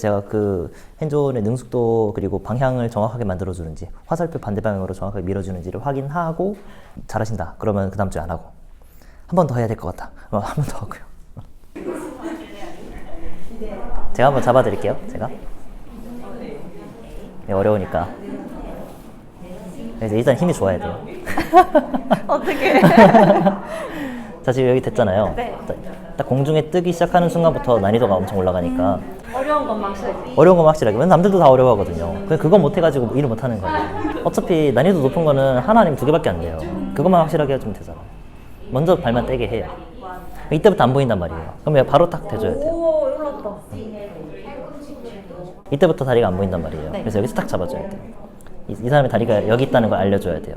제가 그 핸존의 능숙도 그리고 방향을 정확하게 만들어주는지 화살표 반대 방향으로 정확하게 밀어주는지를 확인하고 잘하신다. 그러면 그 다음 주에 안 하고 한 번 더 해야 될 것 같다. 그럼 한 번 더 하고요. 제가 한번 잡아드릴게요. 제가 네, 어려우니까 그래서 일단 힘이 좋아야 돼요. 어떻게? 자 지금 여기 됐잖아요. 네. 딱, 딱 공중에 뜨기 시작하는 순간부터 난이도가 엄청 올라가니까 어려운 것만 써야 어려운 거 확실하게. 왜냐면 남들도 다 어려워하거든요. 근데 그거 못해가지고 일을 못하는 거예요. 어차피 난이도 높은 거는 하나 아니면 두 개밖에 안 돼요. 그것만 확실하게 해주면 되잖아. 먼저 발만 떼게 해요. 이때부터 안 보인단 말이에요. 그러면 바로 딱 대줘야 돼요. 오, 올랐다. 이때부터 다리가 안 보인단 말이에요. 네. 그래서 여기서 딱 잡아줘야 돼요. 이, 이 사람의 다리가 여기 있다는 걸 알려줘야 돼요.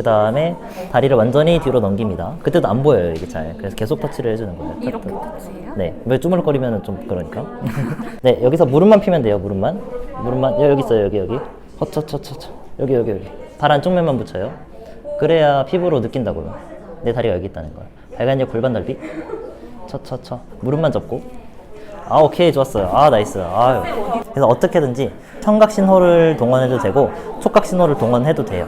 그 다음에 다리를 완전히 뒤로 넘깁니다. 그때도 안 보여요, 이게 잘. 그래서 계속 터치를 해주는 거예요. 이렇게. 터치해요? 네. 왜 주물거리면 좀 그러니까. 네, 여기서 무릎만 피면 돼요, 무릎만. 무릎만. 여- 여기 있어요, 여기, 여기. 허처처처처. 여기, 여기, 여기. 발 안쪽 면만 붙여요. 그래야 피부로 느낀다고요. 내 다리가 여기 있다는 걸. 발간력 골반 넓이. 처처처. 무릎만 접고. 아 오케이 좋았어요 아 나이스 아유 그래서 어떻게든지 청각 신호를 동원해도 되고 촉각 신호를 동원해도 돼요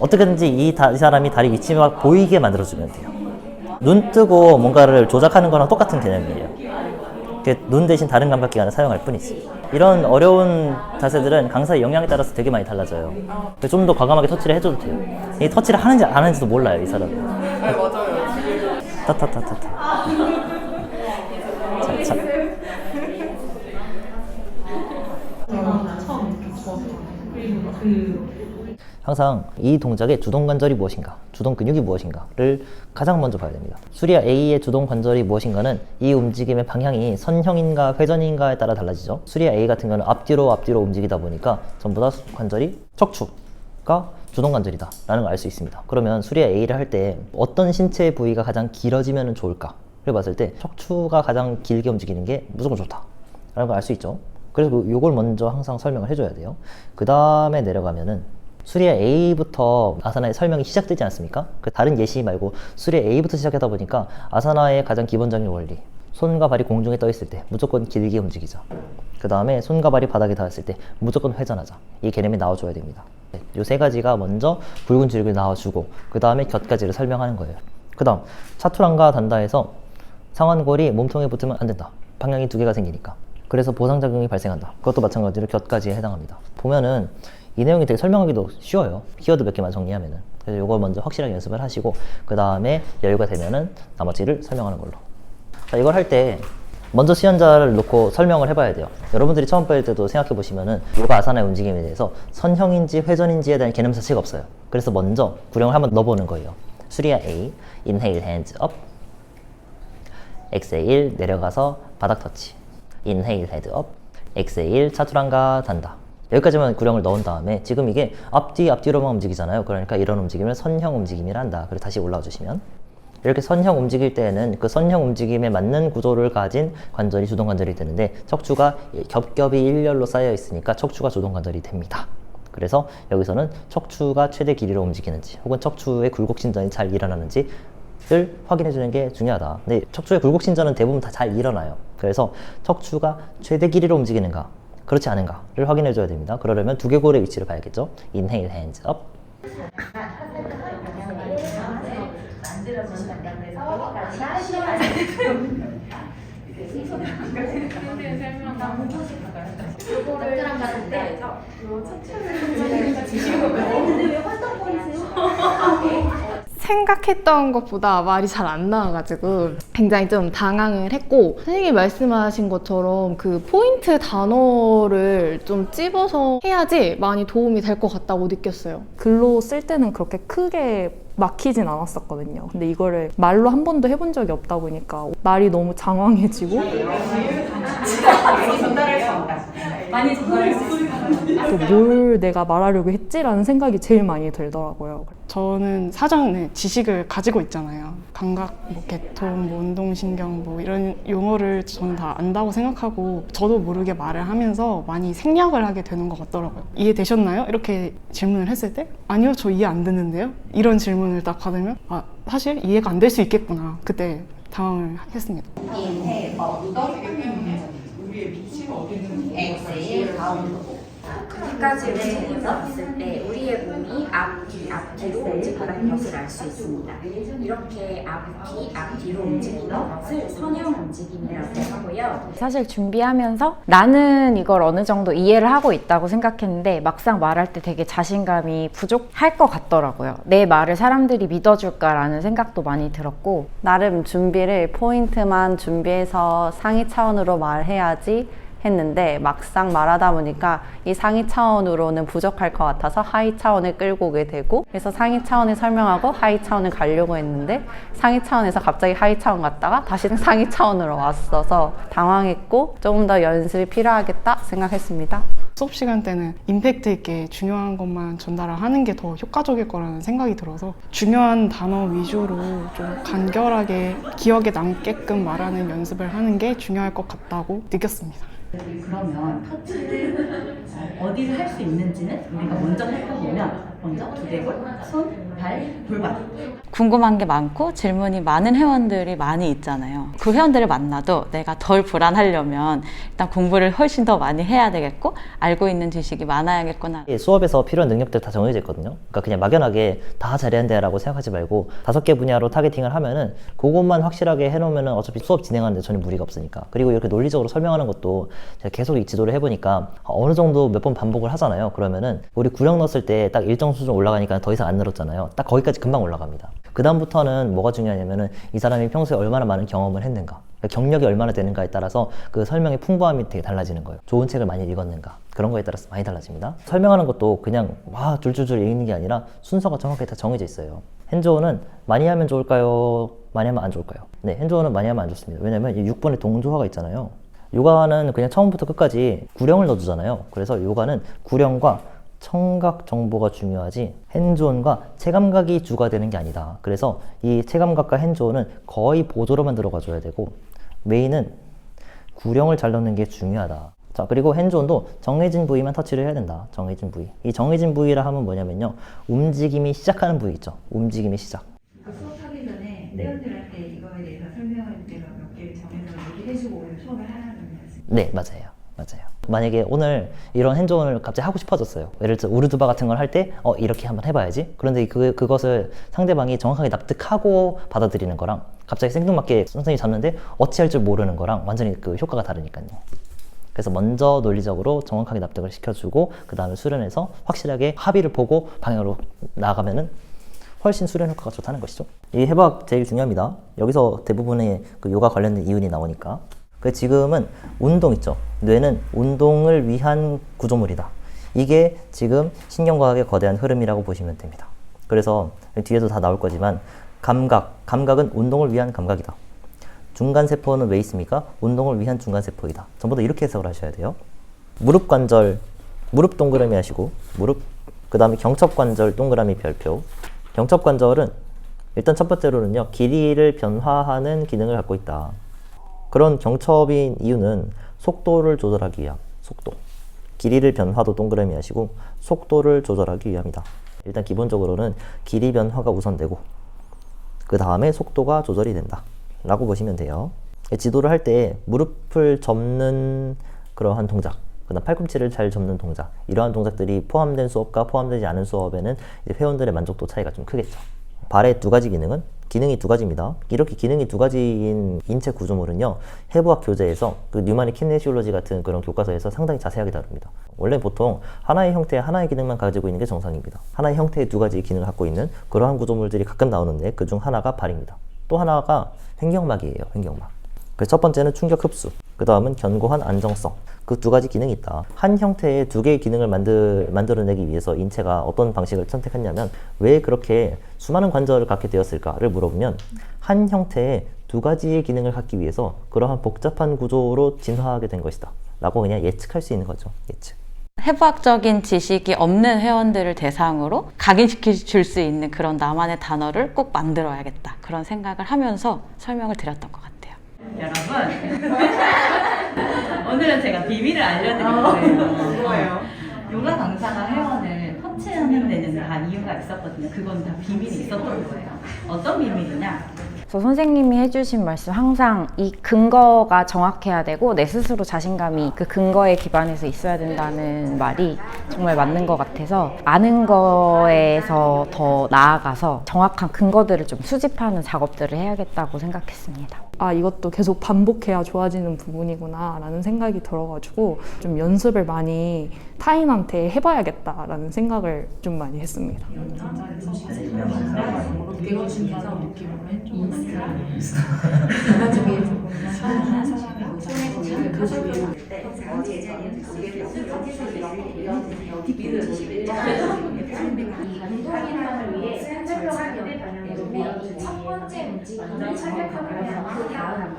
어떻게든지 이, 다- 이 사람이 다리 위치가 보이게 만들어주면 돼요. 눈 뜨고 뭔가를 조작하는 거랑 똑같은 개념이에요. 그눈 대신 다른 감각기관을 사용할 뿐이지. 이런 어려운 자세들은 강사의 영향에 따라서 되게 많이 달라져요. 좀 더 과감하게 터치를 해줘도 돼요. 이 터치를 하는지 안 하는지도 몰라요 이 사람은. 네, 맞아요. 타타타타타 자, 자. 항상 이 동작의 주동 관절이 무엇인가, 주동 근육이 무엇인가를 가장 먼저 봐야 됩니다. 수리아 A의 주동 관절이 무엇인가는 이 움직임의 방향이 선형인가 회전인가에 따라 달라지죠. 수리아 A 같은 경우는 앞뒤로 앞뒤로 움직이다 보니까 전부 다 관절이 척추가 주동 관절이다 라는 걸 알 수 있습니다. 그러면 수리아 A를 할 때 어떤 신체 부위가 가장 길어지면 좋을까? 를 봤을 때 척추가 가장 길게 움직이는 게 무조건 좋다 라는 걸 알 수 있죠. 그래서 그 요걸 먼저 항상 설명을 해줘야 돼요. 그 다음에 내려가면은 수리아 A부터 아사나의 설명이 시작되지 않습니까? 그 다른 예시 말고 수리아 A부터 시작하다 보니까 아사나의 가장 기본적인 원리 손과 발이 공중에 떠 있을 때 무조건 길게 움직이자. 그 다음에 손과 발이 바닥에 닿았을 때 무조건 회전하자. 이 개념이 나와줘야 됩니다. 이세 가지가 먼저 붉은 줄기를 나와주고 그 다음에 곁가지를 설명하는 거예요. 그 다음 차투랑과 단다에서 상완골이 몸통에 붙으면 안 된다. 방향이 두 개가 생기니까. 그래서 보상작용이 발생한다. 그것도 마찬가지로 곁가지에 해당합니다. 보면은 이 내용이 되게 설명하기도 쉬워요. 키워드 몇 개만 정리하면은. 그래서 이걸 먼저 확실하게 연습을 하시고 그 다음에 여유가 되면은 나머지를 설명하는 걸로. 자, 이걸 할 때 먼저 시연자를 놓고 설명을 해봐야 돼요. 여러분들이 처음 배울 때도 생각해 보시면은 요가 아사나의 움직임에 대해서 선형인지 회전인지에 대한 개념 자체가 없어요. 그래서 먼저 구령을 한번 넣어보는 거예요. 수리아 A, inhale hands up, exhale 내려가서 바닥 터치, inhale head up, exhale 차투랑가 단다. 여기까지만 구령을 넣은 다음에 지금 이게 앞뒤 앞뒤로만 움직이잖아요. 그러니까 이런 움직임을 선형 움직임이라 한다. 그리고 다시 올라와 주시면 이렇게 선형 움직일 때는 그 선형 움직임에 맞는 구조를 가진 관절이 주동 관절이 되는데 척추가 겹겹이 일렬로 쌓여 있으니까 척추가 주동 관절이 됩니다. 그래서 여기서는 척추가 최대 길이로 움직이는지 혹은 척추의 굴곡 신전이 잘 일어나는지 를 확인해 주는 게 중요하다. 근데 척추의 굴곡 신전은 대부분 다 잘 일어나요. 그래서 척추가 최대 길이로 움직이는가 그렇지 않은가를 확인해 줘야 됩니다. 그러려면 두개골의 위치를 봐야겠죠. inhale hands up. 랑 갔을 때 생각했던 것보다 말이 잘 안 나와가지고 굉장히 좀 당황을 했고 선생님이 말씀하신 것처럼 그 포인트 단어를 좀 찝어서 해야지 많이 도움이 될 것 같다고 느꼈어요. 글로 쓸 때는 그렇게 크게 막히진 않았었거든요. 근데 이거를 말로 한 번도 해본 적이 없다 보니까 말이 너무 장황해지고 또뭘 내가 말하려고 했지라는 생각이 제일 많이 들더라고요. 저는 사전에 지식을 가지고 있잖아요. 감각, 뭐 개통, 뭐 운동신경, 뭐 이런 용어를 저는 다 안다고 생각하고 저도 모르게 말을 하면서 많이 생략을 하게 되는 것 같더라고요. 이해되셨나요? 이렇게 질문을 했을 때 아니요, 저 이해 안 되는데요. 이런 질문 을 딱 받으면 아 사실 이해가 안 될 수 있겠구나. 그때 당황을 했습니다. 인해 어, 우리의 가운데 두 가지를 정해서 때 우리의 몸이 앞뒤, 앞뒤로 움직이는 것을 알 수 있습니다. 이렇게 앞뒤, 앞뒤로 움직이는 것을 선형 움직임이라고 하고요. 사실 준비하면서 나는 이걸 어느 정도 이해를 하고 있다고 생각했는데 막상 말할 때 되게 자신감이 부족할 것 같더라고요. 내 말을 사람들이 믿어줄까라는 생각도 많이 들었고 나름 준비를 포인트만 준비해서 상위 차원으로 말해야지 했는데 막상 말하다 보니까 이 상위 차원으로는 부족할 것 같아서 하위 차원을 끌고 오게 되고 그래서 상위 차원을 설명하고 하위 차원을 가려고 했는데 상위 차원에서 갑자기 하위 차원 갔다가 다시는 상위 차원으로 왔어서 당황했고 조금 더 연습이 필요하겠다 생각했습니다. 수업 시간 때는 임팩트 있게 중요한 것만 전달하는 게 더 효과적일 거라는 생각이 들어서 중요한 단어 위주로 좀 간결하게 기억에 남게끔 말하는 연습을 하는 게 중요할 것 같다고 느꼈습니다. 그러면 터치를 어디를 할수 있는지는 우리가 먼저 살펴보면 먼저 두개골, 손, 발, 골반 궁금한 게 많고 질문이 많은 회원들이 많이 있잖아요. 그 회원들을 만나도 내가 덜 불안하려면 일단 공부를 훨씬 더 많이 해야 되겠고 알고 있는 지식이 많아야겠구나. 이 수업에서 필요한 능력들 다 정해져 있거든요. 그러니까 그냥 막연하게 다 잘해야 한다라고 생각하지 말고 다섯 개 분야로 타겟팅을 하면은 그것만 확실하게 해놓으면은 어차피 수업 진행하는데 전혀 무리가 없으니까. 그리고 이렇게 논리적으로 설명하는 것도 제가 계속 이 지도를 해보니까 어느 정도 몇 번 반복을 하잖아요. 그러면은 우리 구령 넣었을 때 딱 일정 수준 올라가니까 더 이상 안 늘었잖아 요. 딱 거기까지 금방 올라갑니다. 그 다음부터는 뭐가 중요하냐면은 이 사람이 평소에 얼마나 많은 경험을 했는가. 그러니까 경력이 얼마나 되는가에 따라서 그 설명의 풍부함이 되게 달라지는 거예요. 좋은 책을 많이 읽었는가. 그런 거에 따라서 많이 달라집니다. 설명하는 것도 그냥 와 줄줄줄 읽는 게 아니라 순서가 정확하게 다 정해져 있어요. 핸즈온은 많이 하면 좋을까요? 많이 하면 안 좋을까요? 네, 핸즈온은 많이 하면 안 좋습니다. 왜냐면 이 6번의 동조화가 있잖아요. 요가는 그냥 처음부터 끝까지 구령을 넣어주잖아요. 그래서 요가는 구령과 청각 정보가 중요하지 핸즈온과 체감각이 주가 되는 게 아니다. 그래서 이 체감각과 핸즈온은 거의 보조로만 들어가 줘야 되고 메인은 구령을 잘 넣는 게 중요하다. 자, 그리고 핸즈온도 정해진 부위만 터치를 해야 된다. 정해진 부위. 이 정해진 부위라 하면 뭐냐면요. 움직임이 시작하는 부위 있죠. 움직임이 시작. 그 수업하기 전에 네. 회원들한테 이거에 대해서 설명을 내가 몇 개를 정해서 얘기해주고 오늘 수업을 하라는 말씀. 네, 맞아요. 맞아요. 만약에 오늘 이런 핸즈온을 갑자기 하고 싶어졌어요. 예를 들어 우르드바 같은 걸 할 때, 어, 이렇게 한번 해봐야지. 그런데 그, 그것을 상대방이 정확하게 납득하고 받아들이는 거랑 갑자기 생뚱맞게 선생님이 잡는데 어찌할 줄 모르는 거랑 완전히 그 효과가 다르니까요. 그래서 먼저 논리적으로 정확하게 납득을 시켜주고 그 다음에 수련해서 확실하게 합의를 보고 방향으로 나아가면은 훨씬 수련 효과가 좋다는 것이죠. 이 해박 제일 중요합니다. 여기서 대부분의 그 요가 관련된 이윤이 나오니까. 그 지금은 운동 있죠. 뇌는 운동을 위한 구조물이다. 이게 지금 신경과학의 거대한 흐름이라고 보시면 됩니다. 그래서 뒤에도 다 나올 거지만 감각, 감각은 운동을 위한 감각이다. 중간 세포는 왜 있습니까? 운동을 위한 중간 세포이다. 전부 다 이렇게 해석을 하셔야 돼요. 무릎 관절, 무릎 동그라미 하시고 무릎 그 다음에 경첩 관절 동그라미 별표. 경첩 관절은 일단 첫 번째로는요 길이를 변화하는 기능을 갖고 있다. 그런 경첩인 이유는 속도를 조절하기 위함. 속도. 길이를 변화도 동그라미 하시고 속도를 조절하기 위함이다. 일단 기본적으로는 길이 변화가 우선되고 그 다음에 속도가 조절이 된다. 라고 보시면 돼요. 지도를 할 때 무릎을 접는 그러한 동작, 그 다음 팔꿈치를 잘 접는 동작, 이러한 동작들이 포함된 수업과 포함되지 않은 수업에는 회원들의 만족도 차이가 좀 크겠죠. 발의 두 가지 기능은 기능이 두 가지입니다. 이렇게 기능이 두 가지인 인체 구조물은요, 해부학 교재에서 그 뉴마닉 키네시올로지 같은 그런 교과서에서 상당히 자세하게 다룹니다. 원래 보통 하나의 형태의 하나의 기능만 가지고 있는 게 정상입니다. 하나의 형태의 두 가지 기능을 갖고 있는 그러한 구조물들이 가끔 나오는데 그 중 하나가 발입니다. 또 하나가 횡격막이에요. 횡격막. 그래서 첫 번째는 충격 흡수, 그 다음은 견고한 안정성. 그 두 가지 기능이 있다. 한 형태의 두 개의 기능을 만들, 만들어내기 위해서 인체가 어떤 방식을 선택했냐면 왜 그렇게 수많은 관절을 갖게 되었을까를 물어보면 한 형태의 두 가지의 기능을 갖기 위해서 그러한 복잡한 구조로 진화하게 된 것이다. 라고 그냥 예측할 수 있는 거죠. 예측. 해부학적인 지식이 없는 회원들을 대상으로 각인시켜 줄 수 있는 그런 나만의 단어를 꼭 만들어야겠다. 그런 생각을 하면서 설명을 드렸던 것 같아요. 여러분 오늘은 제가 비밀을 알려드릴 거예요. 뭐예요? 요가 강사가 회원을 터치하는 데는 다 이유가 있었거든요. 그건 다 비밀이 있었던 거예요. 어떤 비밀이냐? 그래서 선생님이 해주신 말씀 항상 이 근거가 정확해야 되고 내 스스로 자신감이 그 근거에 기반해서 있어야 된다는 말이 정말 맞는 것 같아서 아는 거에서 더 나아가서 정확한 근거들을 좀 수집하는 작업들을 해야겠다고 생각했습니다. 아 이것도 계속 반복해야 좋아지는 부분이구나 라는 생각이 들어가지고 좀 연습을 많이 타인한테 해봐야겠다라는 생각을 좀 많이 했습니다. 이첫 번째 움직임을 착각하면 그 다음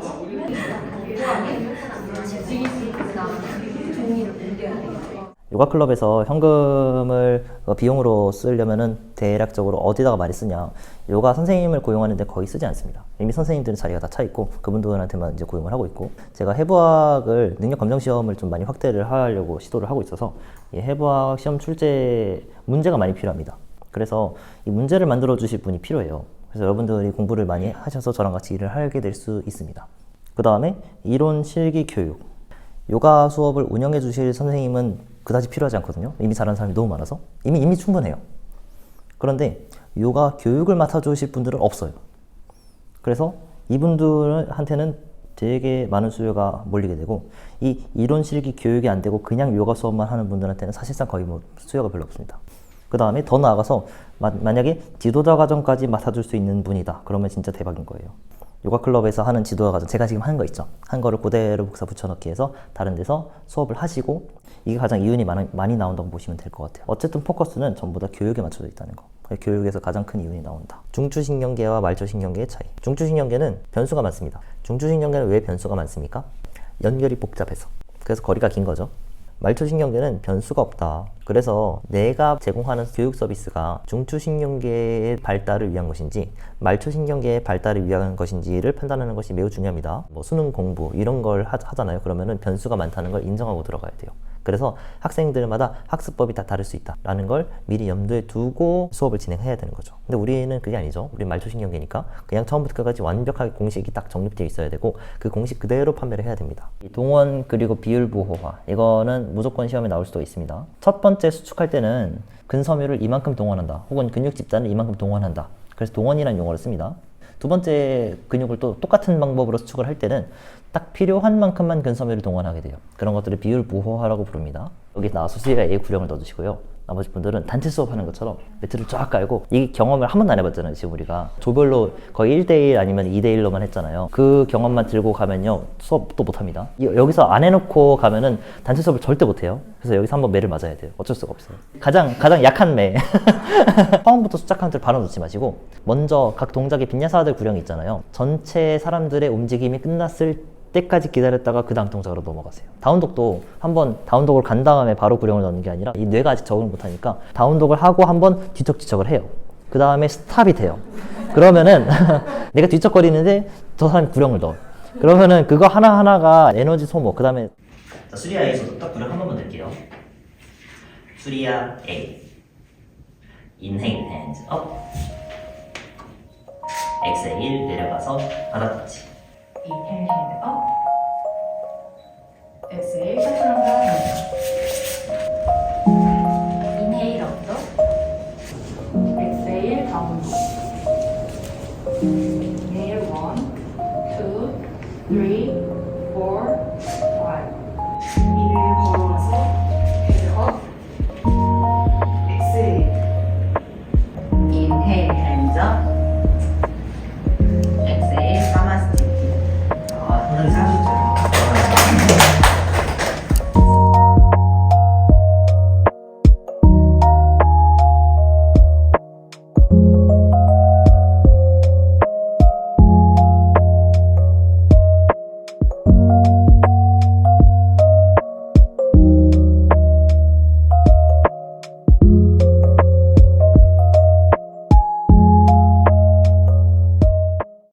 움직임을 종이를 옮겨야 되겠죠. 요가 클럽에서 현금을 어, 비용으로 쓰려면은 대략적으로 어디다가 많이 쓰냐? 요가 선생님을 고용하는데 거의 쓰지 않습니다. 이미 선생님들은 자리가 다 차 있고 그분들한테만 이제 고용을 하고 있고 제가 해부학을 능력 검정 시험을 좀 많이 확대를 하려고 시도를 하고 있어서 이 해부학 시험 출제 문제가 많이 필요합니다. 그래서 이 문제를 만들어 주실 분이 필요해요. 그래서 여러분들이 공부를 많이 하셔서 저랑 같이 일을 하게 될 수 있습니다. 그 다음에 이론 실기 교육. 요가 수업을 운영해 주실 선생님은 그다지 필요하지 않거든요. 이미 잘하는 사람이 너무 많아서. 이미, 이미 충분해요. 그런데 요가 교육을 맡아주실 분들은 없어요. 그래서 이분들한테는 되게 많은 수요가 몰리게 되고, 이 이론 실기 교육이 안 되고 그냥 요가 수업만 하는 분들한테는 사실상 거의 뭐 수요가 별로 없습니다. 그 다음에 더 나아가서 마- 만약에 지도자 과정까지 맡아줄 수 있는 분이다. 그러면 진짜 대박인 거예요. 요가 클럽에서 하는 지도자 과정, 제가 지금 하는 거 있죠. 한 거를 그대로 복사 붙여넣기 해서 다른 데서 수업을 하시고 이게 가장 이윤이 많이, 많이 나온다고 보시면 될 것 같아요. 어쨌든 포커스는 전부 다 교육에 맞춰져 있다는 거. 교육에서 가장 큰 이윤이 나온다. 중추신경계와 말초신경계의 차이. 중추신경계는 변수가 많습니다. 중추신경계는 왜 변수가 많습니까? 연결이 복잡해서. 그래서 거리가 긴 거죠. 말초신경계는 변수가 없다. 그래서 내가 제공하는 교육 서비스가 중추신경계의 발달을 위한 것인지 말초신경계의 발달을 위한 것인지를 판단하는 것이 매우 중요합니다. 뭐 수능 공부 이런 걸 하, 하잖아요. 그러면은 변수가 많다는 걸 인정하고 들어가야 돼요. 그래서 학생들마다 학습법이 다 다를 수 있다라는 걸 미리 염두에 두고 수업을 진행해야 되는 거죠. 근데 우리는 그게 아니죠. 우리 말초신경계니까 그냥 처음부터 끝까지 완벽하게 공식이 딱 정립되어 있어야 되고 그 공식 그대로 판매를 해야 됩니다. 이 동원 그리고 비율 보호화 이거는 무조건 시험에 나올 수도 있습니다. 첫 번째 수축할 때는 근섬유를 이만큼 동원한다. 혹은 근육 집단을 이만큼 동원한다. 그래서 동원이라는 용어를 씁니다. 두 번째 근육을 또 똑같은 방법으로 수축을 할 때는 딱 필요한 만큼만 근섬유를 동원하게 돼요. 그런 것들을 비율 보호하라고 부릅니다. 여기 나와서 수리가 A 구령을 넣어주시고요. 나머지 분들은 단체 수업하는 것처럼 매트를 쫙 깔고 이 경험을 한 번도 안 해봤잖아요. 지금 우리가 조별로 거의 1대1 아니면 2대1로만 했잖아요. 그 경험만 들고 가면요 수업도 못합니다. 이- 여기서 안 해놓고 가면은 단체 수업을 절대 못해요. 그래서 여기서 한번 매를 맞아야 돼요. 어쩔 수가 없어요. 가장 가장 약한 매. 처음부터 숫자 카운트를 바로 놓지 마시고 먼저 각 동작의 빈야사들 구령이 있잖아요. 전체 사람들의 움직임이 끝났을 때까지 기다렸다가 그 다음 동작으로 넘어가세요. 다운독도 한번 다운독을 간 다음에 바로 구령을 넣는 게 아니라 이 뇌가 아직 적응을 못하니까 다운독을 하고 한번 뒤척뒤척을 해요. 그 다음에 스탑이 돼요. 그러면은 내가 뒤척거리는데 저 사람이 구령을 넣어. 그러면은 그거 하나하나가 에너지 소모. 그 다음에 수리아 A에서도 딱 구령 한 번만 낼게요. 수리아 A. 인행 hands up. 엑셀 내려가서 바닥 터치. Inhale, hand up. Exhale, chaturanga